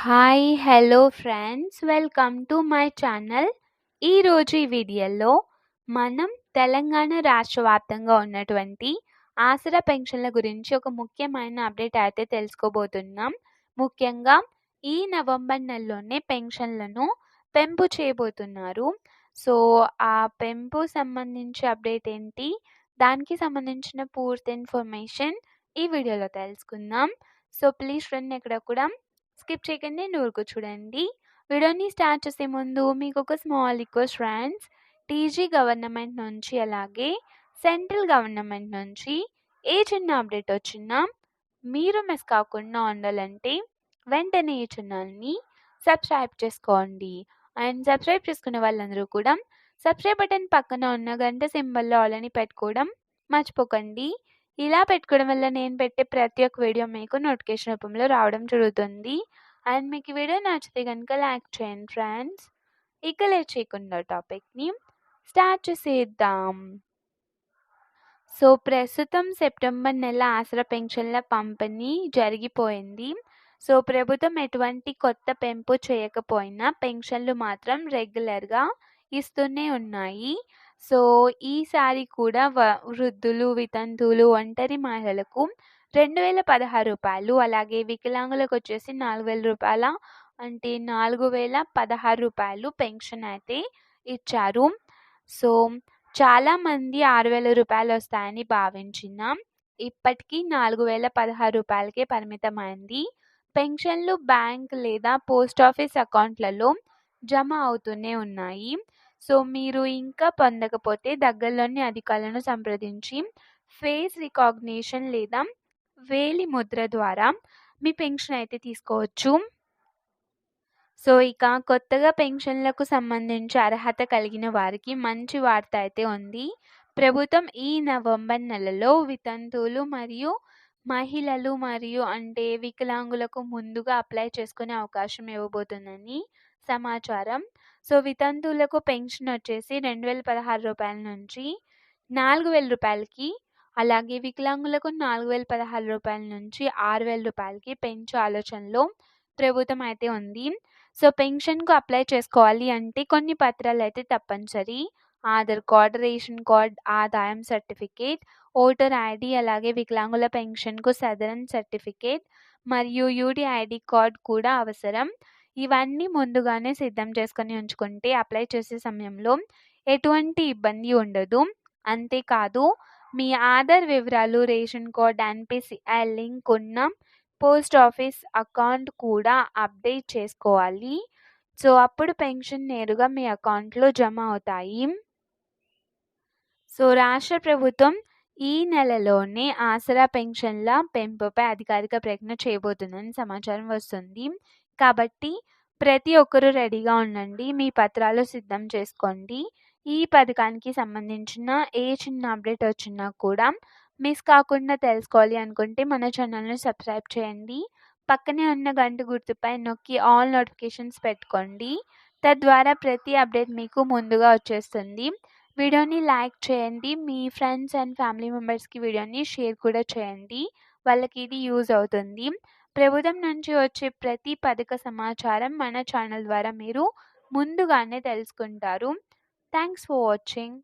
Hi hello friends welcome to my channel ఈరోజు ఈ వీడియోలో మనం తెలంగాణ రాష్ట్ర వ్యాప్తంగా ఉన్నటువంటి ఆసరా పెన్షన్ల గురించి ఒక ముఖ్యమైన అప్డేట్ అయితే తెలుసుకోబోతున్నాం. ముఖ్యంగా ఈ నవంబర్ నెలలోనే పెన్షన్లను పెంపు చేయబోతున్నారు. సో ఆ పెంపు సంబంధించి అప్డేట్ ఏంటి? దానికి సంబంధించిన పూర్తి ఇన్ఫర్మేషన్ ఈ వీడియోలో తెలుసుకుందాం. సో ప్లీజ్ ఫ్రెండ్ ఎక్కడ కూడా స్కిప్ చేయకండి నూరుకు చూడండి. వీడియోని స్టార్ట్ చేసే ముందు మీకు ఒక small request friends. TG government నుంచి అలాగే సెంట్రల్ గవర్నమెంట్ నుంచి ఏ చిన్న అప్డేట్ వచ్చినా మీరు మిస్ కాకుండా ఉండాలంటే వెంటనే ఈ ఛానల్ని సబ్స్క్రైబ్ చేసుకోండి. అండ్ సబ్స్క్రైబ్ చేసుకున్న వాళ్ళందరూ కూడా సబ్స్క్రైబ్ బటన్ పక్కన ఉన్న గంట సింబల్లో ఆలని పెట్టుకోవడం మర్చిపోకండి. ఇలా పెట్టుకోవడం వల్ల నేను పెట్టే ప్రతి ఒక్క వీడియో మీకు నోటిఫికేషన్ రూపంలో రావడం జరుగుతుంది. అండ్ మీకు వీడియో నచ్చితే కనుక లైక్ చేయండి ఫ్రెండ్స్. ఇక లేట్ చేయకుండా టాపిక్ని స్టార్ట్ చేసేద్దాం. సో ప్రస్తుతం సెప్టెంబర్ నెల ఆసరా పెన్షన్ల పంపిణీ జరిగిపోయింది. సో ప్రభుత్వం ఎటువంటి కొత్త పెంపు చేయకపోయినా పెన్షన్లు మాత్రం రెగ్యులర్గా ఇస్తూనే ఉన్నాయి. సో ఈసారి కూడా వ వృద్ధులు వితంతువులు ఒంటరి మహిళలకు రెండు వేల పదహారు రూపాయలు అలాగే వికలాంగులకు వచ్చేసి నాలుగు వేల రూపాయల అంటే నాలుగు వేల పదహారు రూపాయలు పెన్షన్ అయితే ఇచ్చారు. సో చాలామంది ఆరు వేల రూపాయలు వస్తాయని భావించిన ఇప్పటికీ నాలుగు వేల పదహారు రూపాయలకే పరిమితమైంది. పెన్షన్లు బ్యాంక్ లేదా పోస్ట్ ఆఫీస్ అకౌంట్లలో జమ అవుతూనే ఉన్నాయి. సో మీరు ఇంకా పొందకపోతే దగ్గరలోని అధికారులను సంప్రదించి ఫేస్ రికాగ్నిషన్ లేదా వేలి ముద్ర ద్వారా మీ పెన్షన్ అయితే తీసుకోవచ్చు. సో ఇక కొత్తగా పెన్షన్లకు సంబంధించి అర్హత కలిగిన వారికి మంచి వార్త అయితే ఉంది. ప్రభుత్వం ఈ నవంబర్ నెలలో వితంతువులు మరియు మహిళలు మరియు అంటే వికలాంగులకు ముందుగా అప్లై చేసుకునే అవకాశం ఇవ్వబోతుందని సమాచారం. సో వితంతువులకు పెన్షన్ వచ్చేసి రెండు వేల పదహారు రూపాయల నుంచి నాలుగు వేల రూపాయలకి అలాగే వికలాంగులకు నాలుగు వేల పదహారు రూపాయల నుంచి ఆరు వేల రూపాయలకి పెంచు ఆలోచనలో ప్రభుత్వం అయితే ఉంది. సో పెన్షన్కు అప్లై చేసుకోవాలి అంటే కొన్ని పత్రాలు అయితే తప్పనిసరి. ఆధార్ కార్డ్ రేషన్ కార్డ్ ఆదాయం సర్టిఫికేట్ ఓటర్ ఐడి అలాగే వికలాంగుల పెన్షన్కు సదరన్ సర్టిఫికేట్ మరియు యూడి ఐడి కార్డ్ కూడా అవసరం. ఇవన్నీ ముందుగానే సిద్ధం చేసుకొని ఉంచుకుంటే అప్లై చేసే సమయంలో ఎటువంటి ఇబ్బంది ఉండదు. అంతేకాదు మీ ఆధార్ వివరాలు రేషన్ కార్డ్ ఎన్పిసిఐ లింక్ ఉన్న పోస్ట్ ఆఫీస్ అకౌంట్ కూడా అప్డేట్ చేసుకోవాలి. సో అప్పుడు పెన్షన్ నేరుగా మీ అకౌంట్లో జమ అవుతాయి. సో రాష్ట్ర ప్రభుత్వం ఈ నెలలోనే ఆసరా పెన్షన్ల పెంపుపై అధికారిక ప్రకటన చేయబోతుందని సమాచారం వస్తుంది. కాబట్టి ప్రతి ఒక్కరూ రెడీగా ఉండండి మీ పత్రాలు సిద్ధం చేసుకోండి. ఈ పథకానికి సంబంధించిన ఏ చిన్న అప్డేట్ వచ్చినా కూడా మిస్ కాకుండా తెలుసుకోవాలి అనుకుంటే మన ఛానల్ని సబ్స్క్రైబ్ చేయండి. పక్కనే ఉన్న గంట గుర్తుపై నొక్కి ఆల్ నోటిఫికేషన్స్ పెట్టుకోండి. తద్వారా ప్రతి అప్డేట్ మీకు ముందుగా వచ్చేస్తుంది. వీడియోని లైక్ చేయండి మీ ఫ్రెండ్స్ అండ్ ఫ్యామిలీ మెంబర్స్కి వీడియోని షేర్ కూడా చేయండి. వాళ్ళకి ఇది యూజ్ అవుతుంది. ప్రభుత్వం నుంచి వచ్చే ప్రతి పథక సమాచారం మన ఛానల్ ద్వారా మీరు ముందుగానే తెలుసుకుంటారు. Thanks for watching.